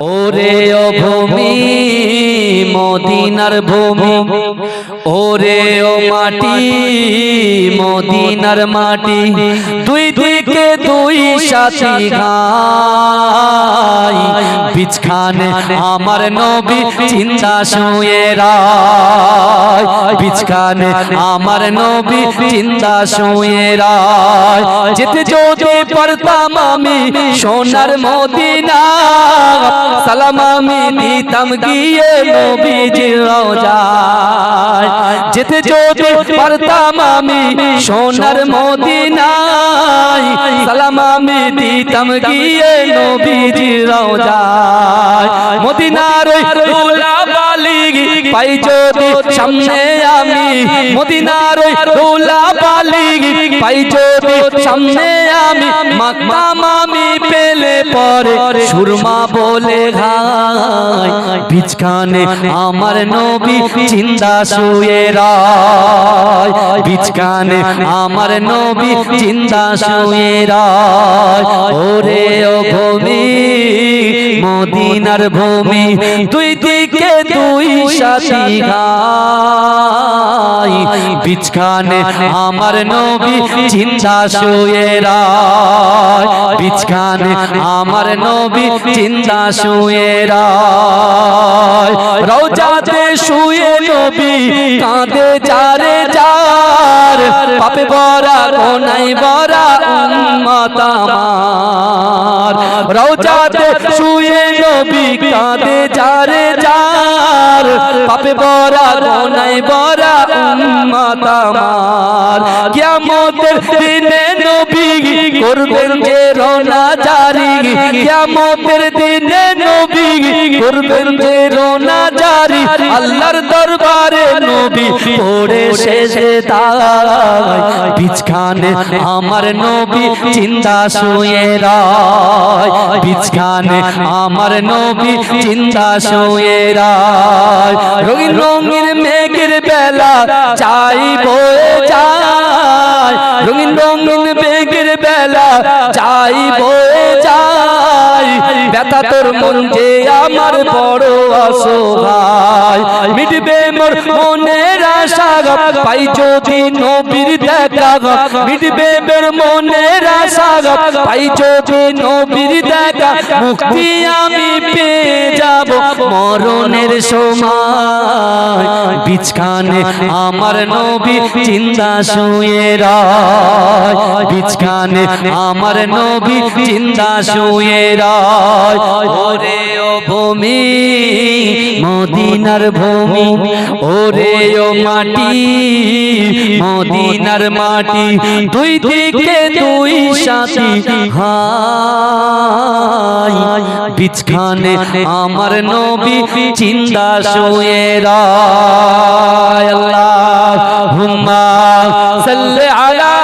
ওরে ও ভূমি, মদিনার ভূমি। ওরে ও মাটি, মদিনার মাটি। দুই দিকে দুই সাথী গাই বিছখানে আমার নবী চিন্তা শুয়ে রায়। বিছখানে আমার নবী চিন্তা শুয়ে রায়। যেতে যদি পারতাম আমি সোনার মদিনা, সালাম আমি দিতাম গিয়ে নবীজির রওজায় যেতে যদি পারতাম আমি সোনার মদিনায়, সালাম আমি দিতাম গিয়ে নবীজির রওজায় মদিনার ওই রুলা পাই যদি সামনে আমি মদিনার রুলা বালিগ পাই যদি সামনে আমি মাকতাম আমি পেলে পরে সুরমা বলে ঘাই বিচকানে আমার নবী চিন্তা শুয়ে রায়। বিচকানে আমার নবী চিন্তা শুয়ে রায়। ওরে ও ভূমি, মদিনার ভূমি, দুই বিচকানে আমার নবী চিন্তা শুয়ে রায়। বিচকানে আমার নবী চিন্তা শুয়ে রায়। রওজাতে শুয়ে নবী কাঁদে যারে যার পাপে বরা কোনাই বরা উম্মত আমার। রওজাতে শুয়ে নবী কাঁদে যার পাপে বরা কোনাই বরা উম্মত আমার। কিয়ামতের দিনে নবী করবেন যে রোনা জারি। কিয়ামতের দিনে নবী করবেন যে রোনা জারি। আল্লাহর দরবারে নবী পড়ে শেষে দায় বিছখানে আমার নবী চিন্তা শুয়ে রায়। বিছখানে আমার নবী চিন্তা শুয়ে রায়। রঙিন রঙিন মেঘের বেলা চাই বয়ে যায়। রঙিন রঙিন মেঘের বেলা চাই বয়ে যায়। ব্যথা তোর মন যে আমার বড় অসহায়। মিটবে মোর মনের আশা পাই যদি নবীর দেখা মিটবে মোর মনের আশা পাই যদি নবীর দেখা, মুক্তি আমি পেয়ে যাব। মরণের সময় বিছখানে আমার নবী চিন্তা শুয়ে রায়। বিছখানে আমার নবী চিন্তা শুয়ে রায়। ওরে ও ভূমি, মদিনার ভূমি, ওরে ও মাটি, মদিনার মাটি, দুই দিকে দুই সাথী। হাই বিছখানে আমার নবী চিন্তা শুয়ে রায় আল্লাহ। হুম্মা সাল্লি আলা